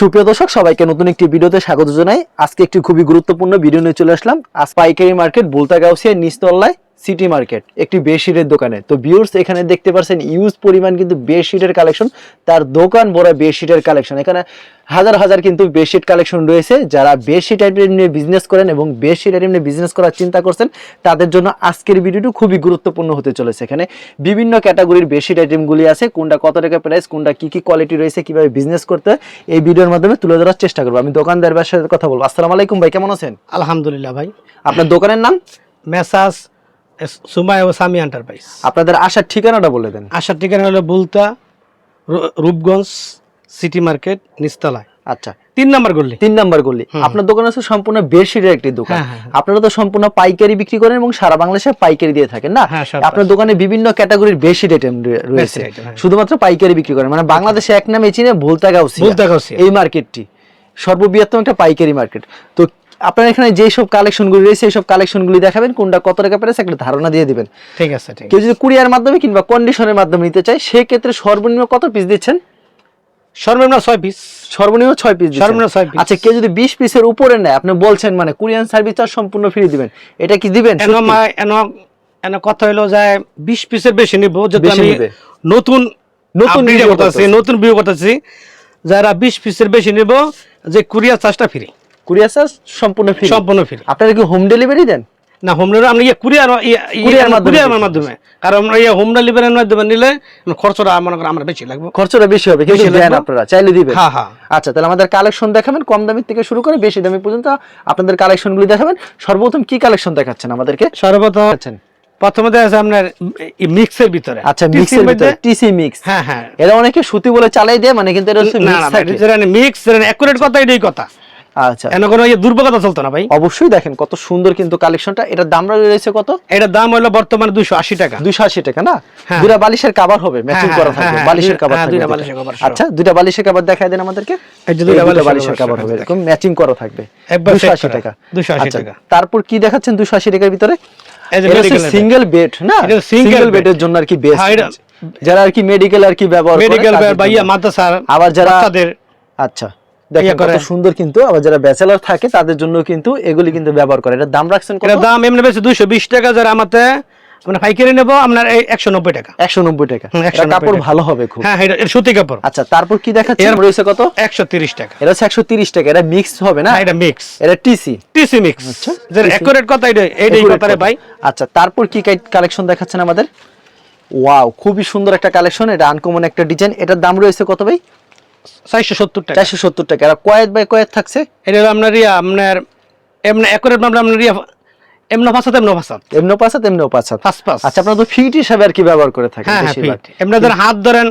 সুপ্রিয় দর্শক, সবাইকে নতুন একটি ভিডিওতে স্বাগত জানাই। আজকে একটি খুবই গুরুত্বপূর্ণ ভিডিও নিয়ে চলে আসলাম। আজ পাইকারি মার্কেট বোলতা গাউসিয়া নিচতলায় সিটি মার্কেট একটি বেডশিটের দোকানে। তো ভিউর্স এখানে দেখতে পাচ্ছেন ইউজ পরিমাণ কিন্তু বেডশিটের কালেকশন তার দোকান বড় বেডশিটের কালেকশন এখানে হাজার হাজার কিন্তু বেডশিট কালেকশন রয়েছে। যারা বেডশিট আইটেম নিয়ে বিজনেস করেন এবং বেডশিট আইটেম নিয়ে বিজনেস করার চিন্তা করছেন তাদের জন্য আজকের ভিডিওটি খুবই গুরুত্বপূর্ণ হতে চলেছে। এখানে বিভিন্ন ক্যাটাগরির বেডশিট আইটেমগুলি আছে। কোনটা কত টাকা প্রাইস কোনটা কি কি কোয়ালিটি রয়েছে কীভাবে বিজনেস করতে এই ভিডিওর মাধ্যমে তুলে ধরার চেষ্টা করব। আমি দোকানদার সাথে কথা বলব। আসসালামু আলাইকুম ভাই কেমন আছেন? আলহামদুলিল্লাহ ভাই। আপনার দোকানের নাম? মেসাস সুমাই ও সামি এন্টারপ্রাইজ আপনাদের আসার ঠিকানাটা বলে দেন। আসার ঠিকানা হলো বুলতা রূপগঞ্জ সিটি মার্কেট নিস্তালায় আচ্ছা। তিন নাম্বার গল্লি তিন নাম্বার গলি। আপনার দোকান আছে সম্পূর্ণ বেডশিটের একটি দোকান। হ্যাঁ, হ্যাঁ, হ্যাঁ। আপনারা তো সম্পূর্ণ পাইকারি বিক্রি করেন এবং সারা বাংলাদেশে পাইকারি দিয়ে থাকেন না? আপনার দোকানে বিভিন্ন ক্যাটাগরির বেডশিট আইটেম রয়েছে। শুধুমাত্র পাইকারি বিক্রি করেন। মানে বাংলাদেশে এক নামে চিনে ভুলতা গাউসিয়া। এই মার্কেটটি সর্ববৃহত্তম একটা পাইকারি মার্কেট তো আপনার এখানে যে সব কালেকশনগুলি রয়েছে এই সব কালেকশনগুলি দেখাবেন কোনটা কত টাকা প্রাইস একটা ধারণা দিয়ে দিবেন। ঠিক আছে ঠিক কেউ যদি কুরিয়ার মাধ্যমে কিংবা কন্ডিশনের মাধ্যমে নিতে চায় সেক্ষেত্রে সর্বনিম্ন কত পিস দিচ্ছেন? সর্বনিম্ন ছয় পিস সর্বনিম্ন ছয় পিস সর্বনিম্ন ছয় piece। আচ্ছা কেউ যদি বিশ পিসের উপরে নেয় আপনি বলছেন মানে কোরিয়ান সার্ভিস চার্জ সম্পূর্ণ ফ্রি দিবেন। এটা কি দিবেন? এন কথা হলো যে বিশ পিসের বেশি নিব বেশি আমি নতুন নতুন ভিডিও করতেছি। নতুন ভিডিও করতেছি। যারা বিশ পিসের বেশি নিব যে কুরিয়ার চার্জটা ফ্রি কুরিয়ার চার্জ সম্পূর্ণ ফ্রি সম্পূর্ণ ফ্রি আপনারা কি হোম ডেলিভারি দেন? না হোম ডেলিভারি আমরা ইয়ে কুরিয়ার কুরিয়ার মাধ্যমে কুরিয়ার মাধ্যমে। কারণ আমরা ইয়ে হোম ডেলিভারির মাধ্যমে নিলে খরচটা মনে করেন আমরা বেশি লাগবে। খরচটা বেশি হবে কিন্তু দেন আপনারা চাইলে দিবেন। হ্যাঁ, হ্যাঁ। আচ্ছা তাহলে আমাদের কালেকশন দেখাবেন কম দামি থেকে শুরু করে বেশি দামি পর্যন্ত আপনাদের কালেকশনগুলি দেখাবেন। সর্বপ্রথম কি কালেকশন দেখাচ্ছেন আমাদেরকে? সর্বপ্রথম আচ্ছা প্রথমে দেখা যাচ্ছে আপনার মিক্সের ভিতরে। আচ্ছা মিক্সের ভিতরে টিসি মিক্স হ্যাঁ হ্যাঁ। এরা অনেকে সুতি বলে চালাই দেয় মানে কিন্তু এটা হচ্ছে না না মিক্স অ্যাকুরেট কথা এটাই কথা। আচ্ছা। এনে কোনো দুর্বলতা চলতো না ভাই? অবশ্যই দেখেন কত সুন্দর কিন্তু কালেকশনটা। এটার দাম রয়েছে কত? এটার দাম হলো বর্তমানে দুশো আশি টাকা। দুশো আশি টাকা না? হ্যাঁ। দুটা বালিশের কাভার হবে ম্যাচিং হ্যাঁ, করা থাকবে হ্যাঁ, বালিশের থাকবে দুইটা দুটো। বালিশের। আচ্ছা দেখায় দেন আমাদেরকে। দুটো বালিশের কাভার হবে এরকম ম্যাচিং করা থাকবে। দুশো আশি টাকা। 280 আচ্ছা, টাকা। তারপর কি দেখাচ্ছেন দুশো আশি টাকার ভিতরে। সিঙ্গেল বেড না? সিঙ্গেল। বেডের জন্য আর কি বেস্ট যারা আর কি মেডিকেল আর কি ব্যবহার মেডিকেল ইয়া জন্য। মাদ্রাসা আবার যারা আচ্ছা। দেখেন কত সুন্দর কিন্তু আবার যারা ব্যাচেলর থাকে তাদের জন্য কিন্তু এগুলি কিন্তু ব্যবহার করে। এটার দাম রাখছেন কত? দাম এমনি বেশি দুইশো বিশ টাকা যারা আমাতে আমরা পাইকারি নেব আপনার এই একশো নব্বই টাকা। একশো নব্বই টাকা। এটা কাপড় ভালো হবে খুব। হ্যাঁ এটা এটা সুতি কাপড়। আচ্ছা তারপর কি দেখাচ্ছে এর- রয়েছে কত? একশো তিরিশ টাকা। এটা হচ্ছে একশো তিরিশ টাকা। এটা মিক্স হবে না? হ্যাঁ, এটা মিক্স এটা টিসি টিসি মিক্স আচ্ছা, অ্যাকুরেট কথা এটা এইটাই কথা। রে ভাই। আচ্ছা তারপর কি কালেকশন দেখাচ্ছেন আমাদের? ওয়াও খুবই সুন্দর একটা কালেকশন এটা আনকমন একটা ডিজাইন এটার দাম রয়েছে কত ভাই? চারশো সত্তর টাকা। চারশো সত্তর টাকা। আর কয়েদ বাই কয়েদ থাকছে? এটা হলো আপনার ইয়া আপনার এমনি অ্যাকুরেট আপনার আপনার ইয়া এমনি এমনি এমনো এমনো পাস আচ্ছা আপনারা তো ফিট হিসাবে আর কি ব্যবহার করে থাকেন হ্যাঁ হ্যাঁ বেশিরভাগ। ধরেন হাত ধরেন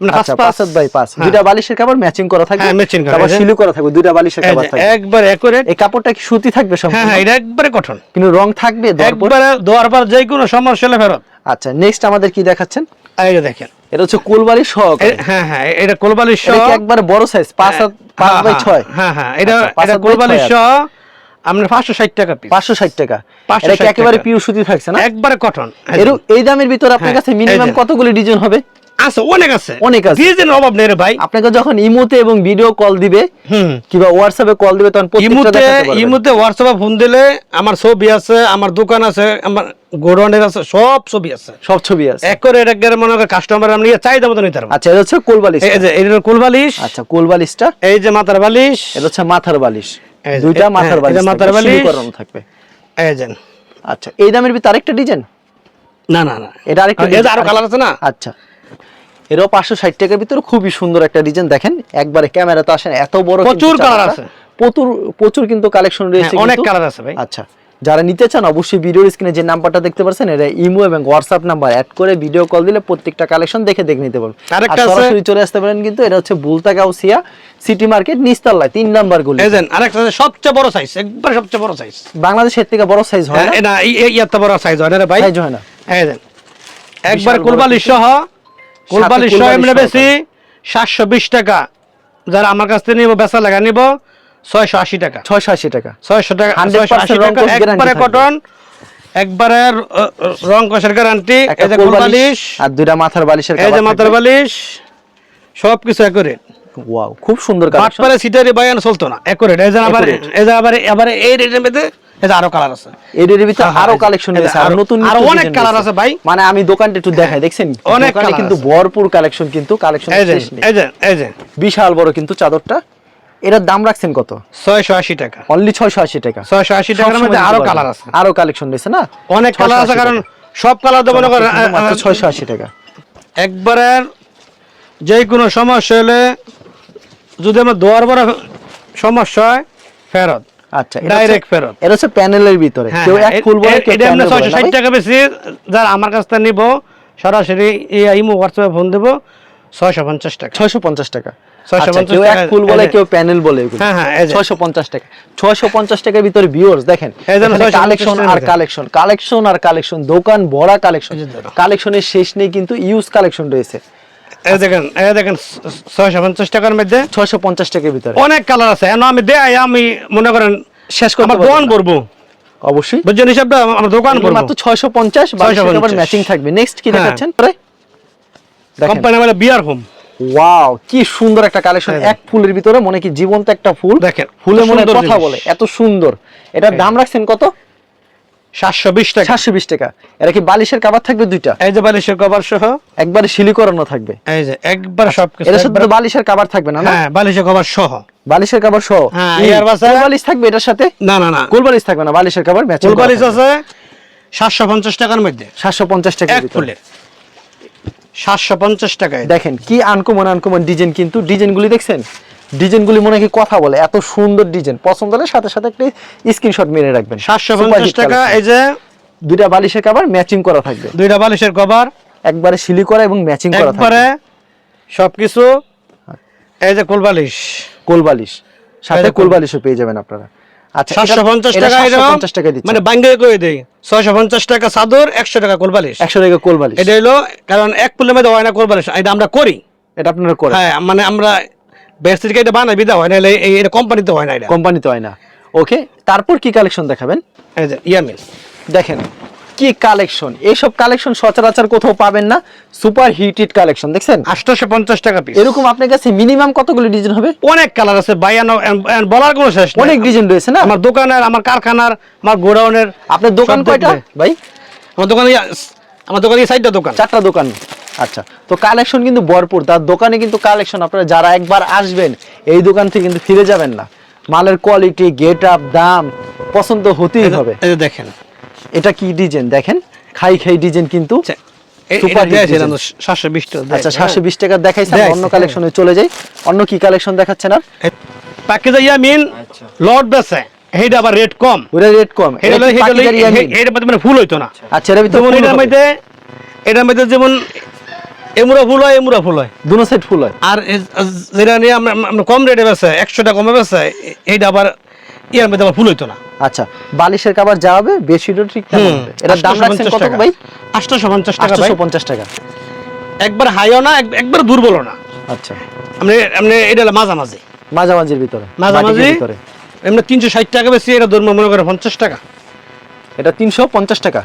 ফার্স্ট পাস পাঁচাত বাই পাঁচ দুইটা বালিশের কাপড় ম্যাচিং করা থাকবে। matching করা, তারপর এই করা থাকবে দুইটা বালিশের কাপড় থাকবে। একবার অ্যাকুরেট এই কাপড়টা কি সুতি থাকবে হ্যাঁ সম্পূর্ণ? হ্যাঁ এটা একবারে কঠন কিন্তু রং থাকবে? একবারে পর যে কোনো সমস্যা হলে ফেরত। আচ্ছা নেক্সট আমাদের কি দেখাচ্ছেন? এই দেখেন। এটা হচ্ছে কোলবালি শখ। হ্যাঁ হ্যাঁ এটা কোলবালিশ শখ? একবার বড় সাইজ পাঁচ হাত পাঁচ হ্যাঁ, বাই হ্যাঁ, ছয়? হ্যাঁ হ্যাঁ এটা আচ্ছা, এটা হাত শখ আপনার পাঁচশো ষাট টাকা পিস পাঁচশো ষাট টাকা। 560 এটা একেবারে পিউ পিওর সুতি থাকছে না? একবারে কটন এর এই দামের ভিতর আপনার হ্যাঁ, কাছে মিনিমাম। কতগুলি ডিজাইন হবে? আছে অনেক আছে। অনেক আছে। ডিজাইনের অভাব নেই রে ভাই। আপনাকে যখন ইমোতে এবং ভিডিও কল দিবে হুম। কিংবা হোয়াটসঅ্যাপে কল দিবে তখন ইমুতে। ইমুতে হোয়াটসঅ্যাপে ফোন দিলে আমার ছবি আছে আমার দোকান আছে আমার গোডাউনের আছে সব ছবি আছে। সব ছবি আছে। এক করে এক করে মনে করে কাস্টমার আমরা নিয়ে চাহিদা মতো নিতে পারব। আচ্ছা এটা হচ্ছে কোলবালিশ এই যে এটা কোলবালিশ আচ্ছা কোলবালিশটা এই যে মাথার বালিশ। এটা হচ্ছে মাথার বালিশ। দুইটা মাথার হ্যাঁ, বালিশ এটা মাথার বালিশ। থাকবে। এই যে। আচ্ছা এই দামের ভিতর আরেকটা ডিজাইন? না না না। এটা আরেকটা এটা আরও কালার আছে না? আচ্ছা। এটাও পাঁচশো ষাট টাকার ভিতরে খুবই সুন্দর একটা ডিজাইন দেখেন একবারে ক্যামেরা তো আসেন এত বড় প্রচুর চাকাটা। আছে। প্রচুর প্রচুর কিন্তু কালেকশন রয়েছে হ্যাঁ, অনেক কালার আছে ভাই। আচ্ছা যারা নিতে চান অবশ্যই ভিডিওর স্ক্রিনে যে নাম্বারটা দেখতে পাচ্ছেন এটা ইমো এবং হোয়াটসঅ্যাপ নাম্বার অ্যাড করে ভিডিও কল দিলে প্রত্যেকটা কালেকশন দেখে দেখে নিতে পারবেন। আরেকটা আছে- সরাসরি চলে আসতে পারেন কিন্তু এটা হচ্ছে বুলতা গাউসিয়া সিটি মার্কেট নিস্তাল্লায় তিন নাম্বার গুলি। যে আরেকটা আছে সবচেয়ে বড় সাইজ একবারে সবচেয়ে বড় সাইজ বাংলাদেশের থেকে বড় সাইজ হয় না হ্যাঁ না? এই- এত বড় সাইজ হয় না রে ভাই। সাইজ হয় না। যে একবার বড় সহ সহ বেশি সাতশো বিশ টাকা। যারা আমার কাছ থেকে নিব বেচা লাগা নিব ছয়শো আশি টাকা। ছয়শো আশি টাকা। ছয়শো টাকা 100% 680 রং টাকা, কোষ guarantee একবারে কটন একবারে রং কষের গ্যারান্টি এই যে কোলবালিশ আর দুইটা মাথার বালিশের এই যে মাথার বালিশ সব কিছু করে ওয়াও খুব সুন্দর কালেকশন। বাটপারে সিটারি বায়ান চলতো না একুরেট। এই যে আবার এই যে আবার এবারে এই রেটের মধ্যে এই আরও কালার আছে। এর ভিতরে হ্যাঁ, হ্যাঁ, আরও কালেকশন এই আর নতুন আরও অনেক design আছে ভাই। মানে আমি দোকানটা একটু দেখাই দেখছেন? অনেক কিন্তু ভরপুর কালেকশন কিন্তু কালেকশন শেষ নেই। এই যে এই যে। বিশাল বড় কিন্তু চাদরটা। এটার দাম রাখছেন কত? ছয়শো আশি টাকা। অনলি ছয়শো আশি টাকা। ছয়শো আশি টাকার মধ্যে আরও কালার আছে। আরও কালেকশন রয়েছে না? অনেক কালার আছে কারণ সব কালার করেন আহ, মাত্র আহ, ছয়শো আশি টাকা। একবারের যে কোনো সমস্যা হলে যদি আমার দোয়ার বড় সমস্যা হয় ফেরত। আচ্ছা এটা ফেরত। এটা হচ্ছে প্যানেলের ভিতরে। হ্যাঁ, কেউ হ্যাঁ, এক ফুল বলে এটা আমরা? টাকা বেশি যারা আমার কাছ থেকে নিব সরাসরি এই ইমো হোয়াটসঅ্যাপে ফোন দেবো ছয়শো পঞ্চাশ টাকা। 650 টাকা। 650 আচ্ছা, কেউ এক ফুল বলে কেউ প্যানেল বলে হ্যাঁ, হ্যাঁ, 650 টাকা। 650 টাকার ভিতরে ভিউয়ার্স দেখেন এই যেন 650 কালেকশন আর কালেকশন কালেকশন আর কালেকশন দোকান ভরা কালেকশন কালেকশনের শেষ নেই কিন্তু ইউজ কালেকশন রয়েছে। দেখেন এই দেখেন ছয়শো পঞ্চাশ টাকার মধ্যে 650 টাকার ভিতরে। অনেক কালার আছে। আমি দেয় আমি মনে করেন শেষ করতে আমার দোকান করব অবশ্যই। বুঝছেন হিসাবটা? আমার দোকান করব মাত্র 650 বালিশের 650 কভার ম্যাচিং থাকবে। নেক্সট কি হ্যাঁ। দেখাচ্ছেন? কোম্পানি বিয়ার হোম ওয়াও কি সুন্দর একটা কালেকশন হ্যাঁ। এক ফুলের ভিতরে মনে কি জীবন্ত একটা ফুল। দেখেন, ফুলে কত মনে কথা বলে এত সুন্দর। এটার দাম রাখছেন কত? সাতশো বিশ টাকা। সাতশো বিশ টাকা। এটা কি বালিশের কাবার থাকবে দুইটা? এই যে বালিশের কভার সহ। একবারে শিলি করানো থাকবে। এই যে একবার সব কিছু এটার সাথে তো একবার- বালিশের কাবার থাকবে না না? হ্যাঁ বালিশের কভার সহ। বালিশের কাবার সহ? হ্যাঁ, ই, বাসা- বালিশ থাকবে এটার সাথে? না না না। কোল বালিশ থাকবে না বালিশের কাবার ম্যাচিং ফুল বালিশ আছে সাতশো পঞ্চাশ টাকার মধ্যে। সাতশো পঞ্চাশ টাকা এক ফুলের। টাকায়। দেখেন কি আনকমন আনকমন ডিজাইন কিন্তু। ডিজাইন ডিজাইনগুলি দেখছেন? ডিজাইনগুলি মনে কি কথা বলে এত সুন্দর ডিজাইন। পছন্দ হলে সাথে সাথে একটা স্ক্রিনশট মেরে রাখবেন। সাতশো পঞ্চাশ টাকা এই যে দুইটা বালিশের কাবার ম্যাচিং করা থাকবে। দুইটা বালিশের কভার একবারে শিলি করা এবং ম্যাচিং করা একবারে সবকিছু এই যে কোল বালিশ। কোল বালিশ। সাথে এই যে কোল কোল- বালিশও পেয়ে যাবেন আপনারা। আচ্ছা সাতশো পঞ্চাশ টাকা সাতশো এরকম পঞ্চাশ টাকা দিচ্ছে। মানে বাঙ্গে করে দেই। ছয়শো পঞ্চাশ টাকা চাদর একশো টাকা কোল বালিশ। একশো টাকা কোল বালিশ। এটা হলো কারণ এক ফুলের মধ্যে হয় না কোল বালিশ এটা আমরা করি। এটা আপনারা করে হ্যাঁ মানে আমরা এটা বানাই বিদা হয় না এই- এটা কোম্পানিতে হয় না এটা। কোম্পানিতে হয় না। ওকে তারপর কি কালেকশন দেখাবেন? ইয়ামিন দেখেন কি কালেকশন এইসব কালেকশন সচরাচর কোথাও পাবেন না। সুপার হিটেড কালেকশন দেখছেন? আটশোশো পঞ্চাশ টাকা পিস এরকম আপনার কাছে মিনিমাম কতগুলো ডিজাইন হবে? অনেক কালার আছে বাইয়ানো বলার কোনো শেষ অনেক ডিজাইন রয়েছে না? আমার দোকানের আমার কারখানার আমার গোডাউনের। আপনার দোকান কয়টা? ভাই? আমার দোকানে আমার দোকানে সাইডটা দোকান। চারটা দোকান। আচ্ছা তো কালেকশন কিন্তু ভরপুর। তার দোকানে কিন্তু কালেকশন আপনারা যারা একবার আসবেন এই দোকান থেকে কিন্তু ফিরে যাবেন না। মালের কোয়ালিটি গেট আপ দাম পছন্দ হতেই হবে। দেখেন। এটা কি ডিজাইন দেখেন খাই খাই ডিজাইন কিন্তু আচ্ছা, সাতশো বিশ টাকা। আচ্ছা হ্যাঁ। দেখাইছে, অন্য। কালেকশনে চলে যাই। অন্য কি কালেকশন দেখাচ্ছেন আর? প্যাকেজে ইয়ামিন লট বেছে এইটা আবার রেট কম। ওটা রেট কম। এটার মধ্যে মানে ফুল হইতো না। আচ্ছা এর ভিতরে যেমন এটার মধ্যে এটার মধ্যে যেমন এমুরা ফুল হয় এমুরা ফুল হয়। দুনো সেট ফুল হয়। আর যেটা নিয়ে আমরা আমরা কম রেটে বেছে একশো টাকা কমে বেছে এইটা আবার ইয়ার মধ্যে আবার ফুল হইতো না। আচ্ছা বালিশের কাবার যা হবে বেশিটা ঠিক এটার দাম রাখছেন কত ভাই? আটশোশো পঞ্চাশ টাকা ভাই। আটশো পঞ্চাশ টাকা। একবার হাইও না একবার দুর্বলও না। আচ্ছা। আপনি আপনি এটা মাঝামাঝি। মাঝামাঝির ভিতরে মাঝামাঝি ভিতরে। এমনি তিনশো ষাট টাকা বেশি এটা ধর্ম মনে করে পঞ্চাশ টাকা। এটা তিনশো পঞ্চাশ টাকা।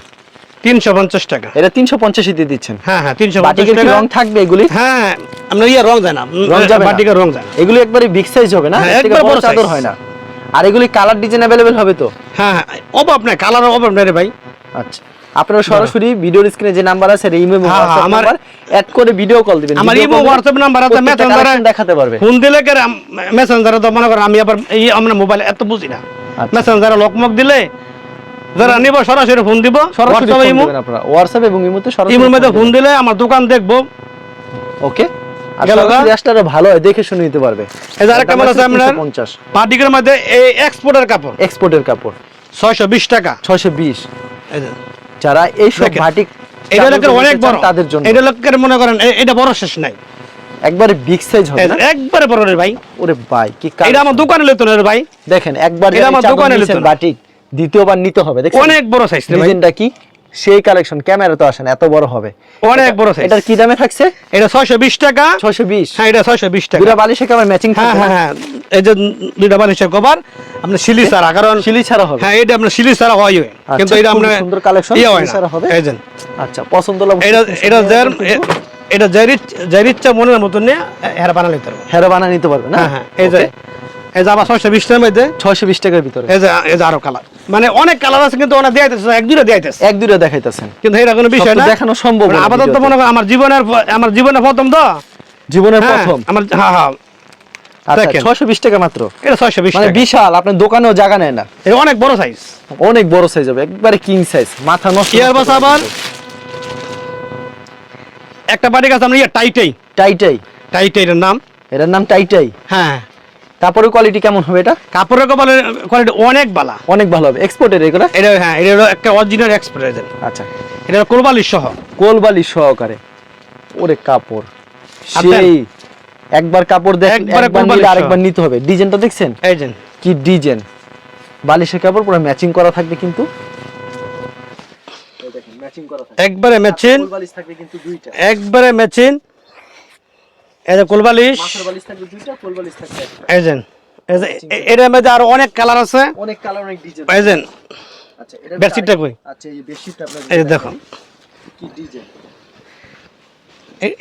তিনশো পঞ্চাশ টাকা। এটা তিনশো পঞ্চাশে দিয়ে দিচ্ছেন। হ্যাঁ হ্যাঁ তিনশো পঞ্চাশ বাটিকের কি টাকা। রং থাকবে এগুলি? হ্যাঁ আপনার ইয়ে রং যায় না রং যাবে? বাটিকের রং যায় এগুলি একবারে বিগ সাইজ হবে না? হ্যাঁ, একবার বড় চাদর হয় না। আর এগুলি কালার ডিজাইন অ্যাভেলেবেল হবে তো? হ্যাঁ হ্যাঁ অভাব কালার অভাব নাই রে ভাই। আচ্ছা আপনারা সরাসরি ভিডিওর স্ক্রিনে যে নাম্বার আছে হ্যাঁ, হ্যাঁ, আমার- আমার অ্যাড করে ভিডিও কল দিবেন। আমার ইমো হোয়াটসঅ্যাপ নাম্বার আছে মেসেঞ্জারে দেখাতে পারবে। ফোন দিলে কে মেসেঞ্জারে তো মনে করেন আমি আবার এই আমরা মোবাইল এত বুঝি না। আচ্ছা। মেসেঞ্জারে লকমক দিলে যারা নিব সরাসরি ফোন দিব। সরাসরি হোয়াটসঅ্যাপ ইমো আপনারা। হোয়াটসঅ্যাপ এবং ইমোতে সরাসরি ইমোর মধ্যে ফোন দিলে আমার দোকান দেখব। ওকে ভালো হয় দেখে শুনে নিতে পারবে। এই যে আরেকটা মাল আছে আপনার। পঞ্চাশ। পার্টিকের মধ্যে এই এক্সপোর্টের কাপড়। এক্সপোর্টের কাপড়। ছয়শো বিশ টাকা। ছয়শো বিশ। এই যে, যারা এইসব দেখেন, ভাটিক এটা লোকের অনেক বড়। তাদের জন্য। এটা লোকের মনে করেন এটা বড় শেষ নাই। একবারে বিগ সাইজ হবে না? একবারে বড় রে ভাই। ওরে ভাই কি এটা আমার দোকানে লইতো না রে ভাই। দেখেন একবার এটা আমার দোকানে না। বাটিক। দ্বিতীয়বার নিতে হবে দেখছেন? অনেক বড় সাইজ ডিজাইনটা কি? সেই কালেকশন ক্যামেরা তো আসেন এত বড় হবে। অনেক বড় সাইজ এটার কি দামে থাকছে? এটা ছয়শো বিশ টাকা। ছয়শো বিশ। হ্যাঁ এটা ছয়শো বিশ টাকা। দুটা বালিশে কেমন ম্যাচিং থাকবে হ্যাঁ হ্যাঁ। এই যে দুইটা বালিশের কভার আপনার শিলি ছাড়া কারণ শিলি ছাড়া হবে। হ্যাঁ এটা আপনার শিলি ছাড়া হয়। কিন্তু এটা আপনার সুন্দর ইয়ে শিলি ছাড়া হবে। এই যে। আচ্ছা পছন্দ হলে এটা এটা কিন্তু। এটা যার ইচ্ছা- যার মনের মতন নিয়ে হেরা বানা নিতে পারব। হেরা বানা নিতে পারবে না? হ্যাঁ হ্যাঁ। এই যে এই যে আবার ছয়শো বিশ টাকার মধ্যে ছয়শো বিশ টাকার ভিতরে। এই যে এই যে আরও কালার মানে অনেক কালার আছে কিন্তু ওনা দেয়াইতেছে এক দুইটা দেয়াইতেছে এক দুটো দেখাইতেছেন। কিন্তু এটা কোনো বিষয় না। দেখানো সম্ভব মানে না আপাতত মনে করো আমার জীবনের আমার জীবনের প্রথম তো? জীবনের হ্যাঁ, প্রথম? আমার হ্যাঁ হ্যাঁ। আচ্ছা ছয়শো বিশ টাকা মাত্র? এটা ছয়শো বিশ মানে বিশাল আপনার দোকানেও জায়গা নেয় না। এটা অনেক বড় সাইজ অনেক বড় সাইজ হবে একবারে কিং সাইজ মাথা নষ্ট ইয়ারবাস আবার? একটা বাড়ি আমরা ইয়ে টাইটাই টাইটাই টাইটাই এর নাম। এটার নাম টাইটাই হ্যাঁ। কাপড়ের কোয়ালিটি কেমন হবে এটা? কাপড়ের কপালের কোয়ালিটি অনেক বালা অনেক ভালো হবে। এক্সপোর্টের এগুলো? এটা হ্যাঁ এটা হলো একটা অরিজিনাল এক্সপ্রেস আচ্ছা। এটা হলো সহ। কোলবালি সহকারে। ওরে কাপড়। সেই একবার কাপড় দেখ একবার কোলবালিশ নিলে আরেকবার নিতে হবে। ডিজাইনটা দেখছেন? কি ডিজাইন? বালিশের কাপড় পুরো ম্যাচিং করা থাকবে কিন্তু। ম্যাচিং করা একবারে দুইটা। একবারে মেচিন এই যে কোলবালিশ বালিশ। থাকবে দুইটা কোল বালিশ থাকবে এই যে এই এটার মধ্যে আরও অনেক কালার আছে। অনেক কালার অনেক ডিজাইন এই যে আচ্ছা এটা বেডশিটটা কই? আচ্ছা এই বেডশিটটা আপনার এই দেখো। কি ডিজাইন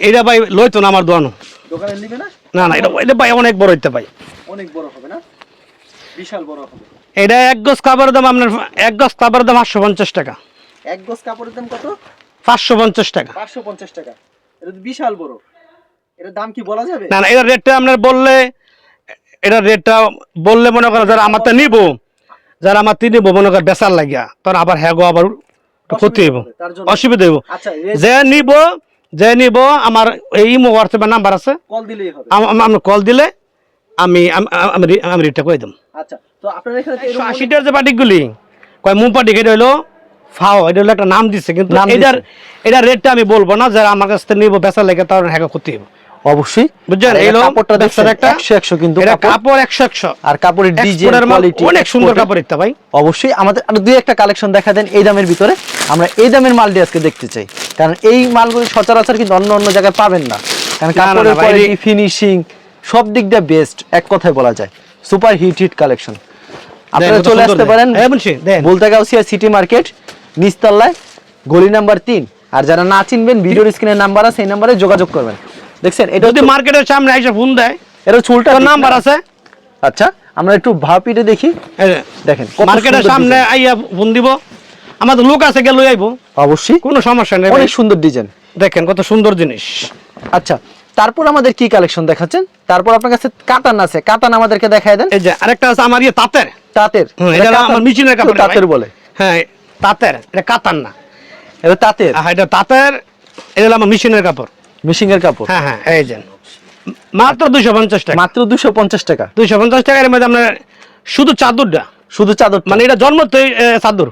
এটা ভাই লইতো না আমার দোকানে নিবে না? না না এটা এটা ভাই অনেক বড় হইতে ভাই অনেক বড় হবে না? বিশাল বড় হবে। এটা এক গজ কাপড়ের দাম আপনার এক গজ কাপড়ের দাম আটশো পঞ্চাশ টাকা। এক গজ কাপড়ের দাম কত? পাঁচশো পঞ্চাশ টাকা। পাঁচশো পঞ্চাশ টাকা। এটা বিশাল বড়। এটার দাম কি বলা যাবে? না না এটার রেটটা আপনার বললে এটার রেটটা বললে মনে করেন যারা আমার তা নিবো যারা আমার তি নিবো মনে করেন বেচার লাগিয়া তখন আবার হ্যাঁ গো আবার ক্ষতি হইব হবে। অসুবিধা হইব। আচ্ছা যে নিব যে নিব আমার এই হোয়াটসঅ্যাপের নাম্বার আছে। কল দিলেই হবে। আম- কল দিলে আমি আম- রেটটা করে দেবো আচ্ছা তো আপনার এখানে তো এরকম আশিটার যে পাটিকগুলি কয় মু পাটিক এটা হইল ফাও এটা হলো একটা নাম দিচ্ছে কিন্তু এটার দিছে। এটার রেটটা আমি বলব না যারা আমার কাছ থেকে নিবো বেচার লেগে তার হ্যাঁ ক্ষতি হইব। অবশ্যই। বুঝছেন? এই কাপড়টা দেখছেন একটা একশো একশো কিন্তু এটা কাপড়। একশো একশো। আর কাপড়ের ডিজাইন কোয়ালিটি অনেক সুন্দর কাপড় ইত্যা ভাই। অবশ্যই আমাদের আরও দুই একটা কালেকশন দেখা দেন এই দামের ভিতরে। আমরা এই দামের মালটি আজকে দেখতে চাই। কারণ এই মালগুলো সচরাচর কিন্তু অন্য অন্য জায়গায় পাবেন না। কারণ কাপড়ের কোয়ালিটি ফিনিশিং সব দিক দিয়ে বেস্ট এক কথায় বলা যায়। সুপার হিট হিট কালেকশন আপনারা চলে আসতে পারেন হ্যাঁ। বলতে গাউসিয়া সিটি মার্কেট নিচতলায় গলি নাম্বার তিন। আর যারা না চিনবেন ভিডিওর স্ক্রিনের নাম্বার আছে এই নাম্বারে যোগাযোগ করবেন। দেখছেন এটা যদি মার্কেটের সামনে এসে ফোন দেয় এটা চুলটা নাম্বার আছে। আচ্ছা আমরা একটু ভাপিটে দেখি। দেখেন মার্কেটের সামনে আইয়া ফোন দিব। আমাদের লোক আছে গেলে আইবো। অবশ্যই। কোনো সমস্যা নেই অনেক সুন্দর ডিজাইন দেখেন কত সুন্দর জিনিস। আচ্ছা তারপর আমাদের কি কালেকশন দেখাচ্ছেন? তারপর আপনার কাছে কাতান আছে। কাতান আমাদেরকে দেখায় দেন। এই যে আরেকটা আছে আমার ইয়ে তাঁতের। তাঁতের। এটা আমার মেশিনের কাপড় তাঁতের বলে। হ্যাঁ তাঁতের। এটা কাতান না। এটা তাঁতের। আহ, এটা তাঁতের এটা আমার মেশিনের কাপড়। মিশিং এর কাপড়? হ্যাঁ হ্যাঁ এই যে। মাত্র দুইশো পঞ্চাশ টাকা। মাত্র দুশো পঞ্চাশ টাকা। দুইশো পঞ্চাশ টাকার মধ্যে আপনার শুধু চাদরটা? শুধু চাদর মানে এটা জন্ম চাদর।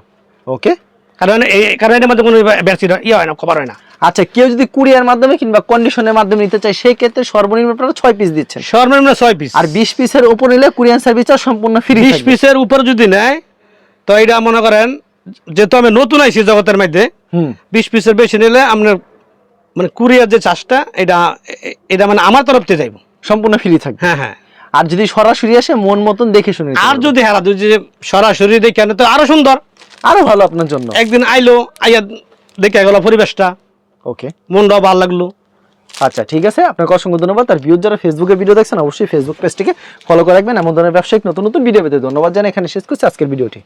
ওকে। কারণ এই- কারণ এর মধ্যে কোনো বেশি ইয়ে হয় না খবর হয় না। আচ্ছা কেউ যদি কুরিয়ার মাধ্যমে কিংবা কন্ডিশনের মাধ্যমে নিতে চায় সেই ক্ষেত্রে সর্বনিম্ন আপনারা ছয় পিস দিচ্ছেন। সর্বনিম্ন ছয় পিস আর বিশ পিসের উপর নিলে কুরিয়ার সার্ভিসটা সম্পূর্ণ ফ্রি বিশ পিসের উপর যদি নেয় তো এটা মনে করেন যেহেতু আমি নতুন আইছি জগতের মধ্যে হুম। বিশ পিসের বেশি নিলে আপনার মানে কুরিয়ার যে চাষটা এটা এটা মানে আমার তরফ থেকে যাইব সম্পূর্ণ ফ্রি থাকবে। হ্যাঁ হ্যাঁ। আর যদি সরাসরি আসে মন মতন দেখে শুনে আর যদি হেরা যদি সরাসরি দেখে আনে তো আরও সুন্দর। আরও ভালো আপনার জন্য। একদিন আইলো আইয়া দেখে গেল পরিবেশটা। ওকে। মনটাও ভালো লাগল। আচ্ছা ঠিক আছে। আপনাকে অসংখ্য ধন্যবাদ। আর ভিউজ যারা ফেসবুকে ভিডিও দেখছেন অবশ্যই ফেসবুক পেজটিকে ফলো করে রাখবেন। এমন ধরনের ব্যবসায়িক নতুন নতুন ভিডিও পেতে ধন্যবাদ জানাই এখানে শেষ করছি আজকের ভিডিওটি